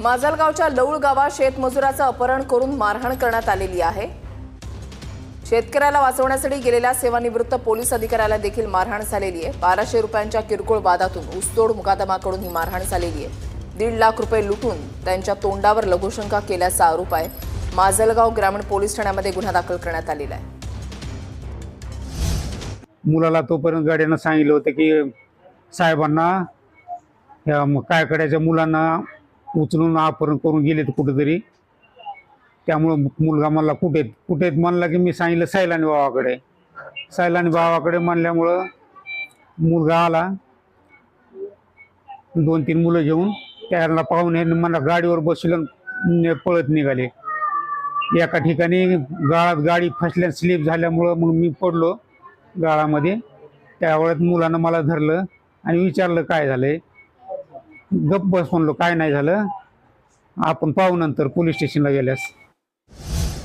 माजलगावच्या लौळ गावात शेतमजुराचं अपहरण करून मारहाण करण्यात आलेली आहे. शेतकऱ्याला वाचवण्यासाठी गेलेल्या सेवानिवृत्त पोलीस अधिकाऱ्याला देखील मारहाण झालेली आहे. बाराशे रुपयांच्या किरकोळ वादातून ऊसतोड मुकादमाकडून ही मारहाण झालेली आहे. दीड लाख रुपये लुटून त्यांच्या तोंडावर लघुशंका केल्याचा आरोप आहे. माजलगाव ग्रामीण पोलीस ठाण्यामध्ये गुन्हा दाखल करण्यात आलेला आहे. मुलाला तोपर्यंत गाड्यानं सांगितलं होतं की साहेबांना काय करायचं मुलांना उचलून अपहरण करून गेलेत कुठेतरी. त्यामुळं मुलगा म्हणला कुठेत कुठेत म्हणला की मी सांगितलं सैलानी भावाकडे. सैलानी भावाकडे म्हणल्यामुळं मुलगा आला. दोन तीन मुलं घेऊन त्याला पाहून मला गाडीवर बसवलं पळत निघाले. एका ठिकाणी गाळात गाडी फसल्या स्लिप झाल्यामुळं मग मी पडलो गाळामध्ये. त्यावेळेत मुलानं मला धरलं आणि विचारलं काय झालंय? गप्प बस म्हणलो काय नाही झालं. आपण पाहू नंतर पोलीस स्टेशनला गेल्यास.